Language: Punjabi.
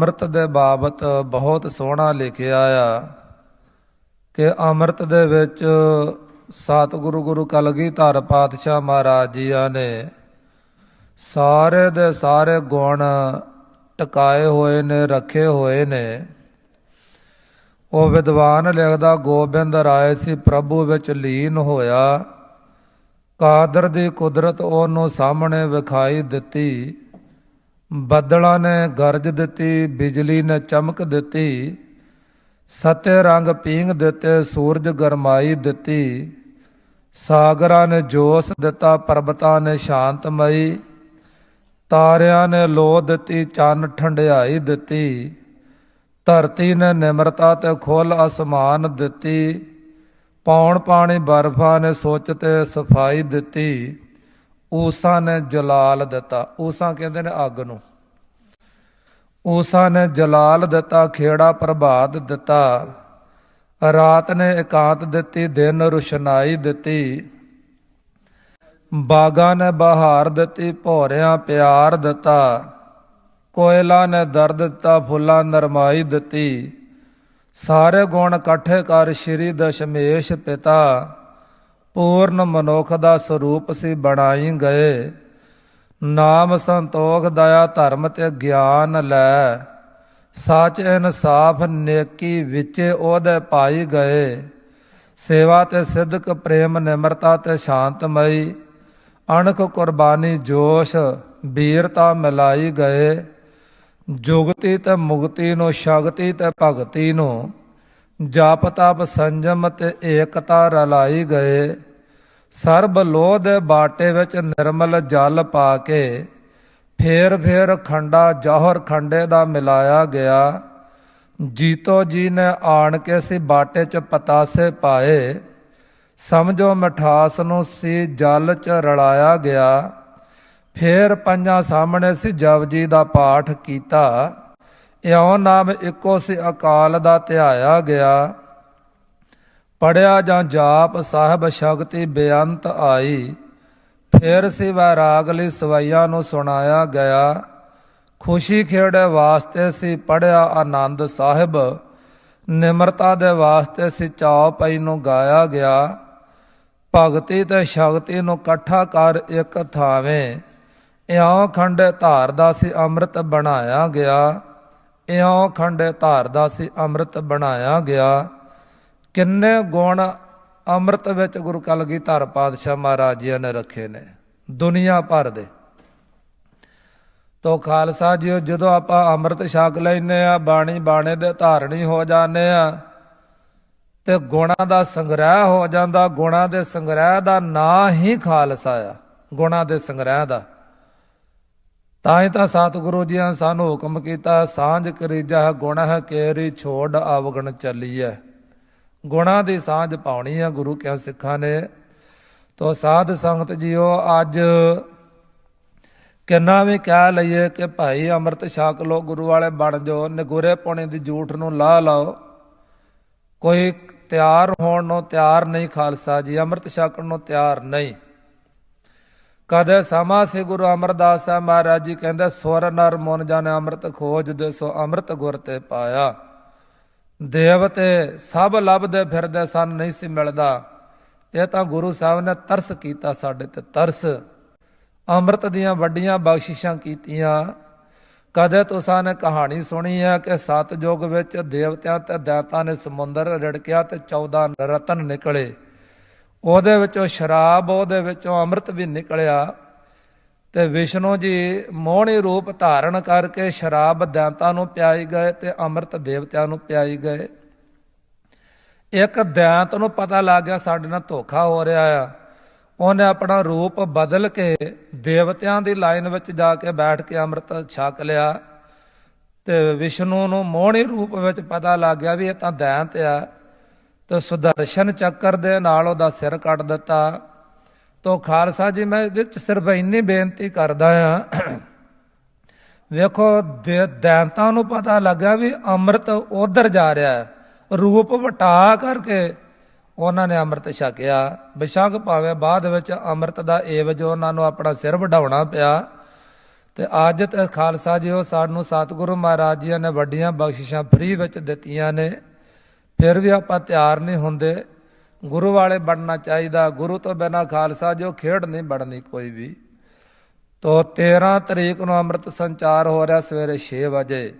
ਅੰਮ੍ਰਿਤ ਦੇ ਬਾਬਤ ਬਹੁਤ ਸੋਹਣਾ ਲਿਖਿਆ ਆ ਕਿ ਅੰਮ੍ਰਿਤ ਦੇ ਵਿੱਚ ਸਤਿਗੁਰੂ ਗੁਰੂ ਕਲਗੀਧਰ ਪਾਤਸ਼ਾਹ ਮਹਾਰਾਜ ਜੀਆਂ ਨੇ ਸਾਰੇ ਦੇ ਸਾਰੇ ਗੁਣ ਟਿਕਾਏ ਹੋਏ ਨੇ, ਰੱਖੇ ਹੋਏ ਨੇ। ਉਹ ਵਿਦਵਾਨ ਲਿਖਦਾ, ਗੋਬਿੰਦ ਰਾਏ ਸੀ ਪ੍ਰਭੂ ਵਿੱਚ ਲੀਨ ਹੋਇਆ। ਕਾਦਰ ਦੀ ਕੁਦਰਤ ਉਹਨੂੰ ਸਾਹਮਣੇ ਵਿਖਾਈ ਦਿੱਤੀ। ਬੱਦਲਾਂ ਨੇ ਗਰਜ ਦਿੱਤੀ, ਬਿਜਲੀ ਨੇ ਚਮਕ ਦਿੱਤੀ ਸਤੇ ਰੰਗ ਪੀਂਗ ਦਿੱਤੇ, ਸੂਰਜ ਗਰਮਾਈ ਦਿੱਤੀ। ਸਾਗਰਾਂ ਨੇ ਜੋਸ਼ ਦਿੱਤਾ, ਪਰਬਤਾਂ ਨੇ ਸ਼ਾਂਤਮਈ। ਤਾਰਿਆਂ ਨੇ ਲੋ ਦਿੱਤੀ, ਚੰਨ ਠੰਡਿਆਈ ਦਿੱਤੀ। ਧਰਤੀ ਨੇ ਨਿਮਰਤਾ ਤੇ ਖੁੱਲ ਅਸਮਾਨ ਦਿੱਤੀ। ਪੌਣ ਪਾਣੀ ਬਰਫਾਂ ਨੇ ਸੋਚ ਤੇ ਸਫ਼ਾਈ ਦਿੱਤੀ। ਊਸਾ ਨੇ ਜਲਾਲ ਦਿੱਤਾ। ਊਸਾ ਕਹਿੰਦੇ ਨੇ ਅੱਗ ਨੂੰ। ਊਸਾ ਨੇ ਜਲਾਲ ਦਿੱਤਾ, ਖੇੜਾ ਪ੍ਰਭਾਤ ਦਿੱਤਾ। ਰਾਤ ਨੇ ਇਕਾਂਤ ਦਿੱਤੀ, ਦਿਨ ਰੁਸ਼ਨਾਈ ਦਿੱਤੀ। ਬਾਗਾਂ ਨੇ ਬਹਾਰ ਦਿੱਤੀ, ਭੋਰਿਆਂ ਪਿਆਰ ਦਿੱਤਾ। ਕੋਇਲਾ ਨੇ ਦਰਦ ਦਿੱਤਾ, ਫੁੱਲਾਂ ਨਰਮਾਈ ਦਿੱਤੀ। ਸਾਰੇ ਗੁਣ ਇਕੱਠੇ ਕਰ ਸ਼੍ਰੀ ਦਸ਼ਮੇਸ਼ ਪਿਤਾ। ਪੂਰਨ ਮਨੁੱਖ ਦਾ ਸਰੂਪ ਸੀ ਬਣਾਈ ਗਏ। ਨਾਮ ਸੰਤੋਖ ਦਇਆ ਧਰਮ ਤੇ ਗਿਆਨ ਲੈ। ਸੱਚ ਇਨਸਾਫ ਨੇਕੀ ਵਿੱਚ ਉਹਦੇ ਪਾਈ ਗਏ। ਸੇਵਾ ਤੇ ਸਿੱਧਕ ਪ੍ਰੇਮ ਨਿਮਰਤਾ ਤੇ ਸ਼ਾਂਤਮਈ। ਅਣਖ ਕੁਰਬਾਨੀ ਜੋਸ਼ ਵੀਰਤਾ ਮਿਲਾਈ ਗਏ। ਜੁਗਤੀ ਤੇ ਮੁਗਤੀ ਨੂੰ ਸ਼ਗਤੀ ਤੇ ਭਗਤੀ ਨੂੰ ਜਪ ਤਪ ਸੰਜਮ ਤੇ ਏਕਤਾ ਰਲਾਈ ਗਏ। ਸਰਬ ਲੋਹ ਦੇ ਬਾਟੇ ਵਿੱਚ ਨਿਰਮਲ ਜਲ ਪਾ ਕੇ ਫੇਰ ਫੇਰ ਖੰਡਾ ਜੋਹਰ ਖੰਡੇ ਦਾ ਮਿਲਾਇਆ ਗਿਆ। ਜੀਤੋ ਜੀ ਨੇ ਆਣ ਕੇ ਸੀ ਬਾਟੇ ਚ ਪਤਾਸੇ ਪਾਏ। ਸਮਝੋ ਮਠਾਸ ਨੂੰ ਸੀ ਜਲ ਚ ਰਲਾਇਆ ਗਿਆ। ਫੇਰ ਪੰਜਾਂ ਸਾਹਮਣੇ ਸੀ ਜਪਜੀ ਦਾ ਪਾਠ ਕੀਤਾ। ਇਉਂ ਨਾਮ ਇੱਕੋ ਸੀ ਅਕਾਲ ਦਾ ਧਿਆਇਆ ਗਿਆ। ਪੜਿਆ ਜਾਂ ਜਾਪ ਸਾਹਿਬ ਸ਼ਕਤੀ ਬੇਅੰਤ ਆਈ। ਫਿਰ ਸੀ ਵੈਰਾਗ ਲਈ ਸਵਈਆਂ ਨੂੰ ਸੁਣਾਇਆ ਗਿਆ। ਖੁਸ਼ੀ ਖੇੜੇ ਵਾਸਤੇ ਸੀ ਪੜਿਆ ਆਨੰਦ ਸਾਹਿਬ। ਨਿਮਰਤਾ ਦੇ ਵਾਸਤੇ ਸੀ ਚਾਉ ਪਈ ਨੂੰ ਗਾਇਆ ਗਿਆ। ਭਗਤੀ ਤੇ ਸ਼ਕਤੀ ਨੂੰ ਇਕੱਠਾ ਕਰ ਇੱਕ ਥਾਵੇਂ। ਇਉਂ ਖੰਡੇ ਧਾਰ ਦਾ ਸੀ ਅੰਮ੍ਰਿਤ ਬਣਾਇਆ ਗਿਆ। ਇਉਂ ਖੰਡੇ ਧਾਰ ਦਾ ਸੀ, ਅੰਮ੍ਰਿਤ ਬਣਾਇਆ ਗਿਆ। ਕਿੰਨੇ ਗੁਣ ਅੰਮ੍ਰਿਤ ਵਿੱਚ ਗੁਰੂ ਕਲਗੀਧਰ ਪਾਤਸ਼ਾਹ ਮਹਾਰਾਜ ਜੀ ਨੇ ਰੱਖੇ ਨੇ, ਦੁਨੀਆ ਭਰ ਦੇ। ਤੋ ਖਾਲਸਾ ਜੀ ਜਦੋਂ ਆਪਾਂ ਅੰਮ੍ਰਿਤ ਛਕ ਲੈਨੇ ਆ, ਬਾਣੀ ਬਾਣੇ ਦੇ ਧਾਰਣੀ ਹੋ ਜਾਂਦੇ ਆ, ਤੇ ਗੁਣਾਂ ਦਾ ਸੰਗ੍ਰਹਿ ਹੋ ਜਾਂਦਾ, ਗੁਣਾਂ ਦੇ ਸੰਗ੍ਰਹਿ ਦਾ ਨਾਂ ਹੀ ਖਾਲਸਾ ਆ, ਗੁਣਾਂ ਦੇ ਸੰਗ੍ਰਹਿ ਦਾ। ਤਾਂ ਹੀ ਤਾਂ ਸਤਿਗੁਰੂ ਜੀ ਨੇ ਸਾਨੂੰ ਹੁਕਮ ਕੀਤਾ, ਸਾਂਝ ਕਰੀਜਾ ਗੁਣ ਹੈ ਕੇਰੀ ਛੋੜ ਆਵਗਣ ਚੱਲੀਐ। ਗੁਣਾਂ ਦੀ ਸਾਂਝ ਪਾਉਣੀ ਆ ਗੁਰੂ ਕਿਆ ਸਿੱਖਾਂ ਨੇ। ਤੋ ਸਾਧ ਸੰਗਤ ਜੀਓ, ਅੱਜ ਕਿੰਨਾ ਵੀ ਕਹਿ ਲਈਏ ਕਿ ਭਾਈ ਅੰਮ੍ਰਿਤ ਛਕ ਲੋ ਗੁਰੂ ਵਾਲੇ ਬਣ ਜਾਓ, ਨਗੁਰੇ ਪੌਣੇ ਦੀ ਜੂਠ ਨੂੰ ਲਾ ਲਾਓ। ਕੋਈ ਤਿਆਰ ਹੋਣ ਨੂੰ ਤਿਆਰ ਨਹੀਂ ਖਾਲਸਾ ਜੀ, ਅੰਮ੍ਰਿਤ ਛਕਣ ਨੂੰ ਤਿਆਰ ਨਹੀਂ। ਕਦੇ ਸਮਾ ਸੇ ਗੁਰੂ ਅਮਰਦਾਸ ਸਾਹਿਬ ਮਹਾਰਾਜ ਜੀ ਕਹਿੰਦੇ, ਸੁਰ ਨਰ ਮਨ ਜਾਣੇ ਅੰਮ੍ਰਿਤ ਖੋਜ ਦੇ ਸੋ ਅੰਮ੍ਰਿਤ ਗੁਰ ਤੇ ਪਾਇਆ। ਦੇਵਤੇ ਸਭ ਲੱਭਦੇ ਫਿਰਦੇ ਸਨ, ਨਹੀਂ ਸੀ ਮਿਲਦਾ। ਇਹ ਤਾਂ ਗੁਰੂ ਸਾਹਿਬ ਨੇ ਤਰਸ ਕੀਤਾ ਸਾਡੇ ਤੇ, ਤਰਸ। ਅੰਮ੍ਰਿਤ ਦੀਆਂ ਵੱਡੀਆਂ ਬਖਸ਼ਿਸ਼ਾਂ ਕੀਤੀਆਂ। ਕਦੇ ਤੁਸਾਂ ਨੇ ਕਹਾਣੀ ਸੁਣੀ ਹੈ ਕਿ ਸਤ ਵਿੱਚ ਦੇਵਤਿਆਂ ਤੇ ਦਾਤਾਂ ਨੇ ਸਮੁੰਦਰ ਰੜਕਿਆ ਤੇ 14 ਰਤਨ ਨਿਕਲੇ। ਉਹਦੇ ਵਿੱਚੋਂ ਸ਼ਰਾਬ, ਉਹਦੇ ਵਿੱਚੋਂ ਅੰਮ੍ਰਿਤ ਵੀ ਨਿਕਲਿਆ। ਤੇ ਵਿਸ਼ਨੂੰ ਜੀ ਮੋਹਣੀ ਰੂਪ ਧਾਰਨ ਕਰਕੇ ਸ਼ਰਾਬ ਦੈਂਤਾਂ ਨੂੰ ਪਿਆਈ ਗਏ ਤੇ ਅੰਮ੍ਰਿਤ ਦੇਵਤਿਆਂ ਨੂੰ ਪਿਆਈ ਗਏ। ਇੱਕ ਦੈਂਤ ਨੂੰ ਪਤਾ ਲੱਗ ਗਿਆ ਸਾਡੇ ਨਾਲ ਧੋਖਾ ਹੋ ਰਿਹਾ ਆ। ਉਹਨੇ ਆਪਣਾ ਰੂਪ ਬਦਲ ਕੇ ਦੇਵਤਿਆਂ ਦੀ ਲਾਈਨ ਵਿੱਚ ਜਾ ਕੇ ਬੈਠ ਕੇ ਅੰਮ੍ਰਿਤ ਛਕ ਲਿਆ। ਤੇ ਵਿਸ਼ਨੂੰ ਨੂੰ ਮੋਹਣੀ ਰੂਪ ਵਿੱਚ ਪਤਾ ਲੱਗ ਗਿਆ ਵੀ ਇਹ ਤਾਂ ਦੈਂਤ ਆ। ਤੇ ਸੁਦਰਸ਼ਨ ਚੱਕਰ ਦੇ ਨਾਲ ਉਹਦਾ ਸਿਰ ਕੱਟ ਦਿੱਤਾ। ਤੋ ਖਾਲਸਾ ਜੀ, ਮੈਂ ਇਹਦੇ ਚ ਸਿਰਫ ਇੰਨੀ ਬੇਨਤੀ ਕਰਦਾ ਆ ਵੇਖੋ, ਦੇ- ਦੈਂਤਾਂ ਨੂੰ ਪਤਾ ਲੱਗਾ ਵੀ ਅੰਮ੍ਰਿਤ ਉਧਰ ਜਾ ਰਿਹਾ ਹੈ। ਰੂਪ ਵਟਾ ਕਰਕੇ ਉਹਨਾਂ ਨੇ ਅੰਮ੍ਰਿਤ ਛਕਿਆ। ਬਿਸ਼ੱਕ ਭਾਵੇਂ ਬਾਅਦ ਵਿੱਚ ਅੰਮ੍ਰਿਤ ਦਾ ਏਵਜ ਉਹਨਾਂ ਨੂੰ ਆਪਣਾ ਸਿਰ ਵਢਾਉਣਾ ਪਿਆ। ਤੇ ਅੱਜ ਤੇ ਖਾਲਸਾ ਜੀ, ਉਹ ਸਾਨੂੰ ਸਤਿਗੁਰੂ ਮਹਾਰਾਜ ਜੀ ਨੇ ਵੱਡੀਆਂ ਬਖਸ਼ਿਸ਼ਾਂ ਫ੍ਰੀ ਵਿੱਚ ਦਿੱਤੀਆਂ ਨੇ। ਫਿਰ ਵੀ ਆਪਾਂ ਤਿਆਰ ਨਹੀਂ ਹੁੰਦੇ। ਗੁਰੂ ਵਾਲੇ ਬਣਨਾ ਚਾਹੀਦਾ। ਗੁਰੂ ਤੋਂ ਬਿਨਾ ਖਾਲਸਾ ਜੋ ਖੇਡ ਨਹੀਂ ਬਣਨੀ ਕੋਈ ਵੀ। ਤੋ 13 ਤਰੀਕ ਨੂੰ ਅੰਮ੍ਰਿਤ ਸੰਚਾਰ ਹੋ ਰਿਹਾ ਸਵੇਰੇ 6 ਵਜੇ।